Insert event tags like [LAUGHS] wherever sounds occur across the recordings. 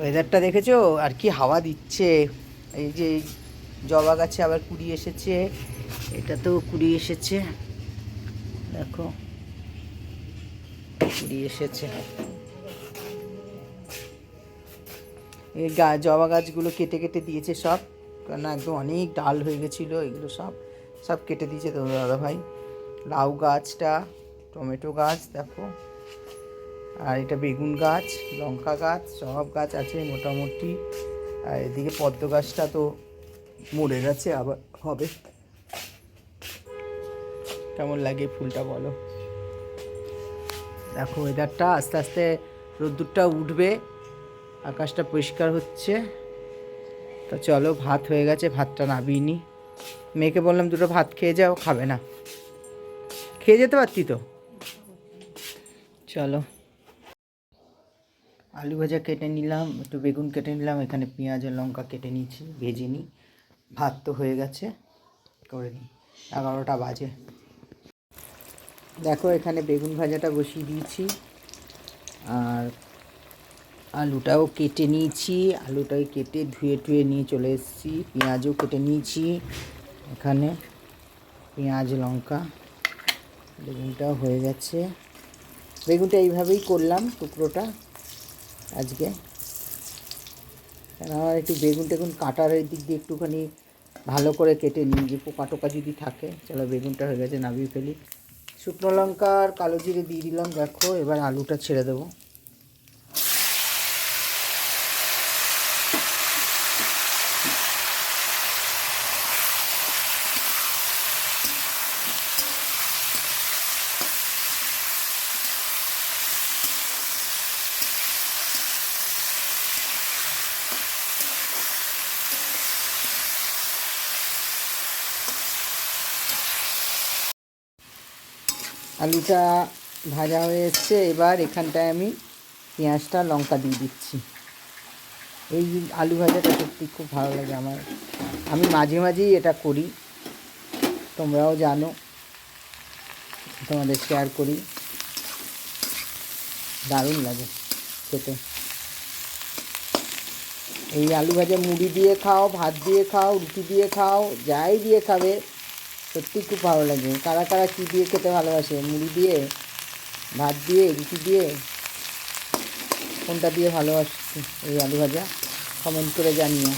ওয়েদারটা দেখেছ? আর কি হাওয়া দিচ্ছে? এই যে জবা গাছে আবার কুড়ি এসেছে। এটা তো কুড়ি এসেছে। দেখো। কুড়ি এসেছে। এই গা, জবা গাছগুলো কেটে কেটে দিয়েছে সব। কারণ একদম অনেক ডাল হয়ে গেছিল, এগুলো সব সব কেটে দিয়েছে তো দাদা ভাই লাউ গাছটা, টমেটো গাছ, দেখো। আর এটা বেগুন গাছ, লঙ্কা গাছ সব গাছ আছে মোটামুটি। আর এদিকে পদ্ম গাছটা তো মরে গেছে, আবার হবে। কেমন লাগে ফুলটা বলো? দেখো ওয়েদারটা আস্তে আস্তে রোদ্দুরটা উঠবে, আকাশটা পরিষ্কার হচ্ছে। তো চলো, ভাত হয়ে গেছে, ভাতটা নাবিয়ে নি। মেয়েকে বললাম, দুটো ভাত খেয়ে যাও খাবে না। খেয়ে যেতে পারতি তো? চলো। আলু ভাজা কেটে নিলাম, একটু বেগুন কেটে নিলাম, এখানে পেঁয়াজ লঙ্কা কেটে নিয়েছি, ভেজে নিই। ভাত তো হয়ে গেছে, করে নিই। এগারোটা বাজে। দেখো, এখানে বেগুন ভাজাটা বসিয়ে দিয়েছি, আর আলুটাও কেটে নিয়েছি, আলুটাই কেটে ধুয়ে টুয়ে নিয়ে চলে এসেছি, পেঁয়াজও কেটে নিয়েছি, এখানে পেঁয়াজ, লঙ্কা, বেগুনটাও হয়ে গেছে। বেগুনটা এইভাবেই করলাম, টুকরোটা। আজকে। কেন আমার একটু বেগুন টেগুন কাটার এই দিক দিয়ে একটুখানি ভালো করে কেটে নিই, যে পোকা টোকা যদি থাকে, চলো বেগুনটা হয়ে গেছে নামিয়ে ফেলি। শুকনো লঙ্কা আর কালো জিরে দিয়ে দিলাম, দেখো, এবার আলুটা ছেড়ে দেবো। আলুটা ভাজা হয়ে এসছে, এবার এখানটায় আমি পেঁয়াজটা, লঙ্কা দিয়ে দিচ্ছি। এই আলু ভাজাটা সত্যি খুব ভালো লাগে আমার। আমি মাঝে মাঝেই এটা করি। তোমরাও জানো, তোমাদের শেয়ার করি। দারুণ লাগে খেতে। এই আলু ভাজা মুড়ি দিয়ে খাও, ভাত দিয়ে খাও, রুটি দিয়ে খাও, যাই দিয়ে খাবে সত্যি খুব ভালো লাগে। কারা কারা কী দিয়ে খেতে ভালোবাসে? মুড়ি দিয়ে? ভাত দিয়ে? রুটি দিয়ে? কোনটা দিয়ে ভালোবাসি এই আলু ভাজা? কমেন্ট করে জানিও।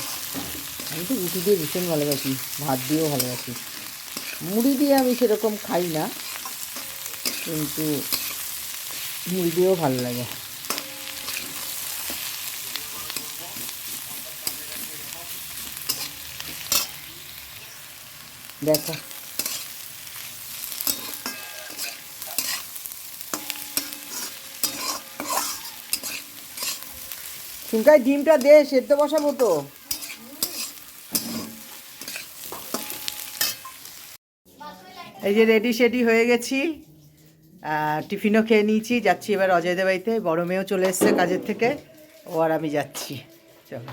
আমি তো রুটি দিয়ে ভীষণ ভালোবাসি। ভাত দিয়েও ভালোবাসি। মুড়ি দিয়ে আমি সেরকম খাই না। কিন্তু মুড়ি দিয়েও ভালো লাগে। দেখো। চুমকাই ডিমটা দে, সেদ্ধ বসাবো তো এই যে রেডি সেডি হয়ে গেছি। টিফিনও খেয়ে নিয়েছি, যাচ্ছি এবার অজয়দের বাড়িতে। বড় মেয়েও চলে এসছে কাজের থেকে, ও আর আমি যাচ্ছি। চলো।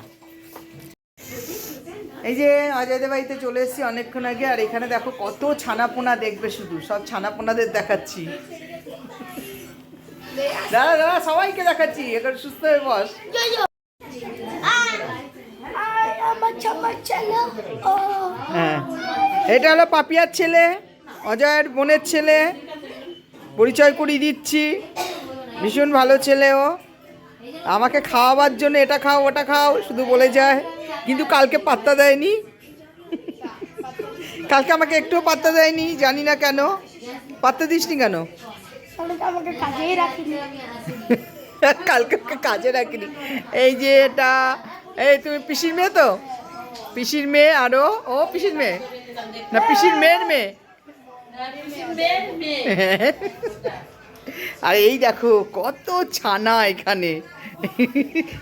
এই যে অজয়দের বাড়িতে চলে এসেছি অনেকক্ষণ আগে, আর এখানে দেখো কত ছানাপোনা দেখবে শুধু, সব ছানাপোনাদের দেখাচ্ছি। দাদা দাদা সবাইকে দেখাচ্ছি এখন সুস্থ হয়ে বস। হ্যাঁ। এটা হলো পাপিয়ার ছেলে, অজয়ের বোনের ছেলে। পরিচয় করিয়ে দিচ্ছি। ভীষণ ভালো ছেলে ও। আমাকে খাওয়াবার জন্য এটা খাও, ওটা খাও, শুধু বলে যায়। কিন্তু কালকে পাত্তা দেয়নি। কালকে আমাকে একটুও পাত্তা দেয়নি, জানি না কেন। পাত্তা দিসনি কেন? কালকে [LAUGHS] কাজে রাখিনি। এই যে এটা, এই তুমি পিসির মেয়ে তো? পিসির মেয়ে আরও? ও পিসির মেয়ে? না পিসির মেয়ের মেয়ে? [LAUGHS] আর এই দেখো কত ছানা এখানে।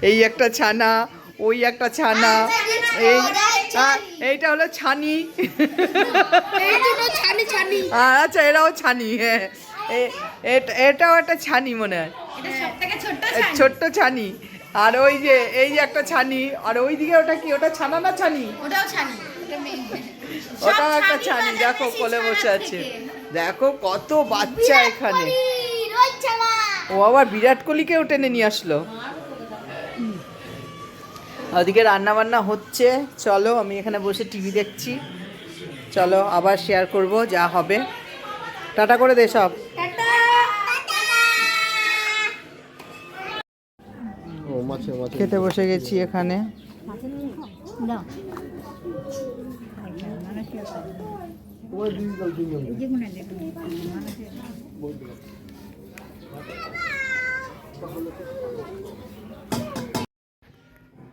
এই একটা ছানা ওই একটা ছানা এই আ- এইটা হলো ছানি। এই দুটো ছানি ছানি। আর আচ্ছা এরাও ছানি হ্যাঁ। এ- এটা- এটাও একটা ছানি মনে হয়। ছোট্ট ছানি। আর ওই যে এই যে একটা ছানি আর ওই দিকে ওটা কি ওটা ছানা না ছানি? ওটাও ছানি ওটা ওটাও একটা ছানি দেখো কোলে বসে আছে। দেখো কত বাচ্চা এখানে। ও আবার বিরাট কোহলিকেও টেনে নিয়ে আসলো। ওদিকে রান্না বান্না হচ্ছে। চলো আমি এখানে বসে টিভি দেখছি। চলো আবার শেয়ার করব যা হবে। টাটা করে দে সব। খেতে বসে গেছি এখানে।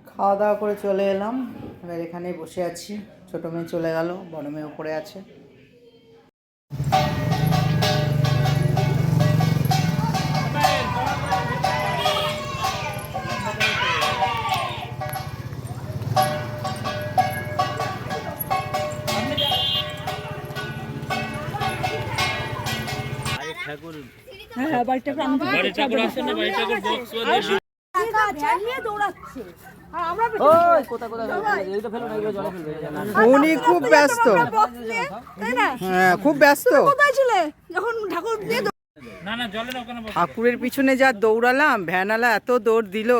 খাওয়া দাওয়া করে চলে এলাম। এবার এখানে বসে আছি। ছোটো মেয়ে চলে গেল বড় মেয়ে উপরে আছে। উনি খুব ব্যস্ত। হ্যাঁ খুব ব্যস্ত। যখন ঠাকুর ঠাকুরের পিছনে যা দৌড়ালাম ভ্যানালা এত দৌড় দিল।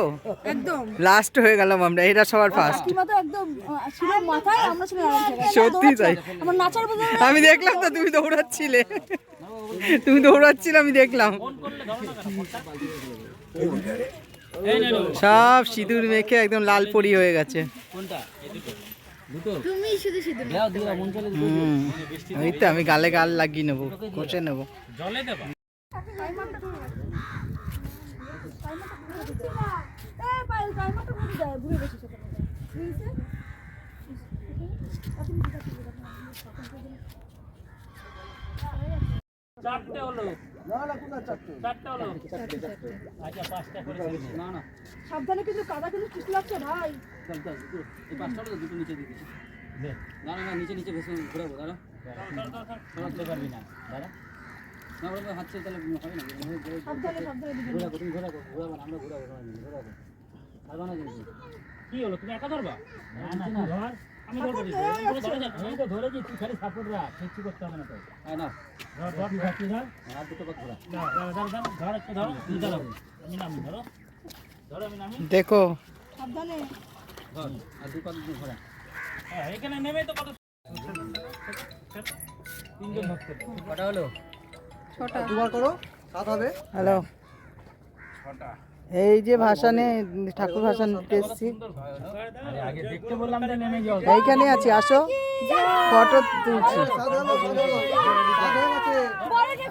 লাস্ট হয়ে গেলাম আমরা এটা সবার ফার্স্ট। সত্যি তাই। আমার নাচার বদলে আমি দেখলাম তো তুমি দৌড়াচ্ছিলে। তুমি দৌড়াচ্ছিলে আমি দেখলাম। সব সিঁদুর মেখে একদম লাল পরি হয়ে গেছে। আমি গালে গাল লাগিয়ে নেব কষে নেব চারটে হলো চারটে হলো আচ্ছা পাঁচটা করে না না সাবধানে কিন্তু কাদা কিন্তু কিছু লাগছে ভাই। দুটো নিচে দিয়ে না। না না নিচে নিচে ভেসে ঘুরাবো দাঁড়া। ঘোরাতে পারবি না দাঁড়া। না ওরা হাত ছেড়ে তাহলে হবে না। সাবধানে সাবধানে দিবেন ঘোরাবো তুমি ঘোরাবো ঘোরাবো আমরা ঘোরাবো সবাই ঘোরাবো। না কি হলো তুমি একা ধরবা? না না ধর। হ্যাঁ দেখো। হ্যাঁ এখানে নেমে তো কত তিনজন কটা হলো? দুবার করো সাত হবে। হ্যালো এই যে ভাসানে ঠাকুর ভাসান এসছি। এইখানে আছি, আসো। ফটো তুলছি।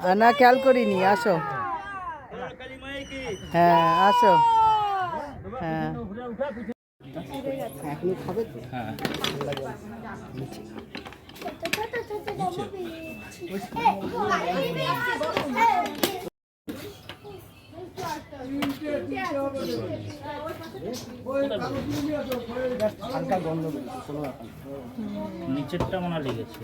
হয়ে না, খেয়াল করিনি, আসো। হ্যাঁ আসো। হ্যাঁ। এখনই নিচেরটা মনে লেগেছে।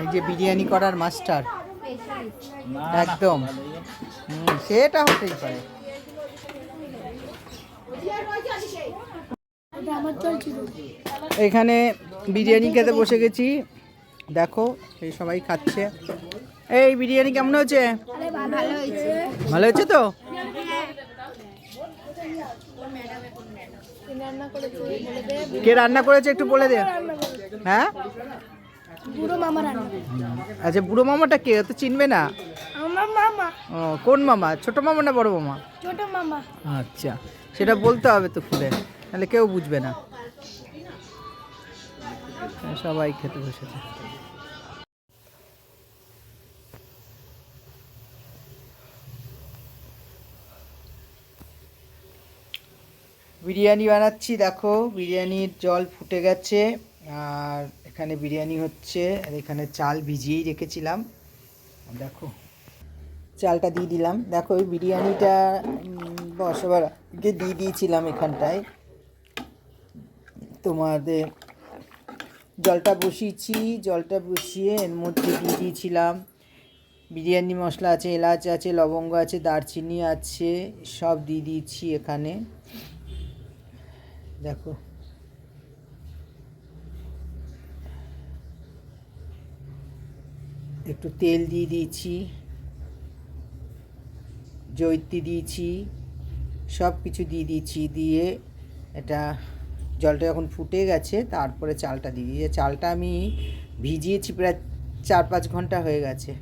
এই যে বিরিয়ানি করার মাস্টার। একদম। সেটা হতেই পারে। এখানে বিরিয়ানি খেতে বসে গেছি। দেখো এই সবাই খাচ্ছে। এই বিরিয়ানি কেমন হয়েছে? ভালো হয়েছে। তো? কে রান্না করেছে একটু বলে দে। হ্যাঁ? আচ্ছা বুড়ো মামাটা কে? তো চিনবে না। ও কোন মামা? ছোট মামা না বড় মামা? ছোট মামা। আচ্ছা সেটা বলতে হবে তো খুলে। তাহলে কেউ বুঝবে না। সবাই খেতে বসেছে। বিরিয়ানি বানাচ্ছি, দেখো। বিরিয়ানির জল ফুটে গেছে। আর এখানে বিরিয়ানি হচ্ছে, আর এখানে চাল ভিজিয়েই রেখেছিলাম। দেখো, চালটা দিয়ে দিলাম। দেখো ওই বিরিয়ানিটা বসবার আগে দিয়ে দিয়েছিলাম এখানটায়। তোমাদের জলটা বসিয়েছি। জলটা বসিয়ে এর মধ্যে দিয়ে দিয়েছিলাম। বিরিয়ানি মশলা আছে, এলাচ আছে, লবঙ্গ আছে, দারচিনি আছে, সব দিয়ে দিয়েছি এখানে। দেখো। একটু তেল দিয়ে দিয়েছি, জৈত্রী দিয়েছি সব কিছু দিয়ে দিয়েছি, দিয়ে এটা জলটা যখন ফুটে গেছে তারপরে চালটা দিয়ে দিয়েছি। চালটা আমি ভিজিয়েছি প্রায় চার পাঁচ ঘণ্টা হয়ে গেছে।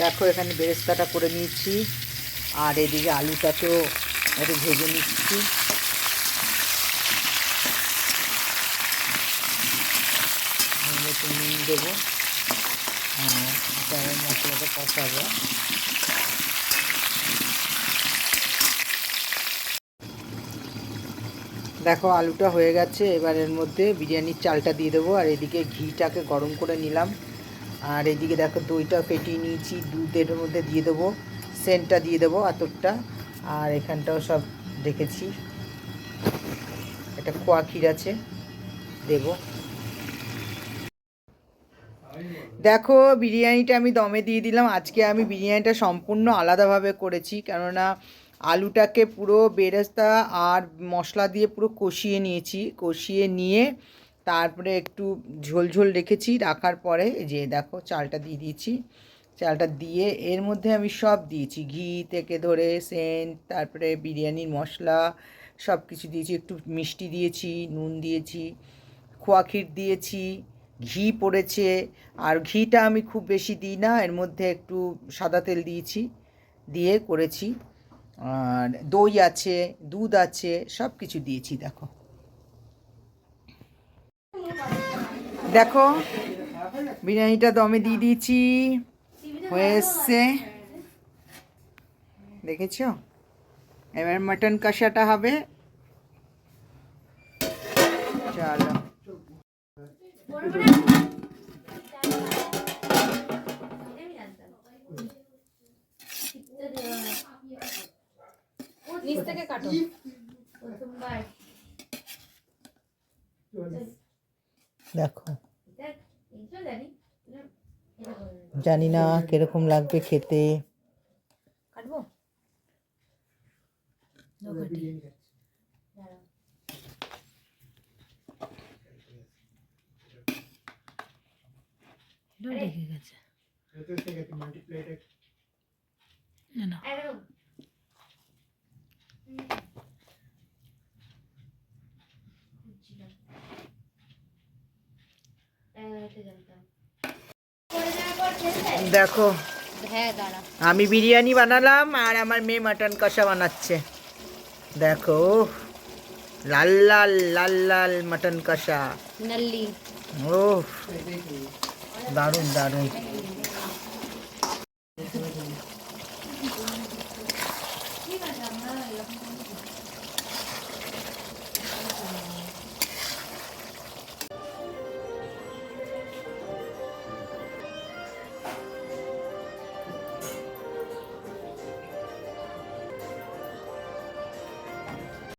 দেখো এখানে বেরেস্তাটা করে নিয়েছি। আর এদিকে আলুটাকেও একটু ভেজে নিচ্ছি। নুন দেবো। আর মশলাটা কষাবো। দেখো, আলুটা হয়ে গেছে। এবার এর মধ্যে বিরিয়ানির চালটা দিয়ে দেবো। আর এদিকে ঘিটাকে গরম করে নিলাম। আর এদিকে দেখো দইটা ফেটিয়ে নিয়েছি। দুধের মধ্যে দিয়ে দেবো। সেন্টটা দিয়ে দেবো আতরটা। আর এখানটাও সব রেখেছি একটা খোয়া আছে, দেবো। দেখো, বিরিয়ানিটা আমি দমে দিয়ে দিলাম। আজকে আমি বিরিয়ানিটা সম্পূর্ণ আলাদাভাবে করেছি, কেননা আলুটাকে পুরো বেরেস্তা আর মশলা দিয়ে পুরো কষিয়ে নিয়েছি। কষিয়ে নিয়ে তারপরে একটু ঝোল ঝোল রেখেছি, রাখার পরে যে দেখো, চালটা দিয়ে দিয়েছি। চালটা দিয়ে এর মধ্যে আমি সব দিয়েছি। ঘি থেকে ধরে সেন্ট, তারপরে বিরিয়ানির মশলা সব কিছু দিয়েছি। একটু মিষ্টি দিয়েছি, নুন দিয়েছি, খোয়া ক্ষীর দিয়েছি, ঘি পড়েছে। আর ঘিটা আমি খুব বেশি দিই না, এর মধ্যে একটু সাদা তেল দিয়েছি, দিয়ে করেছি। আর দই আছে, দুধ আছে, সব কিছু দিয়েছি, দেখো। দেখো, বিরিয়ানিটা দমে দিয়ে দিয়েছি। হয়ে এসছে দেখেছ এবার মাটন কষাটা হবে চলো নিচ থেকে কাটো দেখো জানি না কীরকম লাগবে খেতে কাটবো দেখো হ্যাঁ আমি বিরিয়ানি বানালাম আর আমার মেয়ে মাটন কষা বানাচ্ছে। দেখো লাল লাল লাল লাল মাটন কষা। ও দারুণ দারুণ।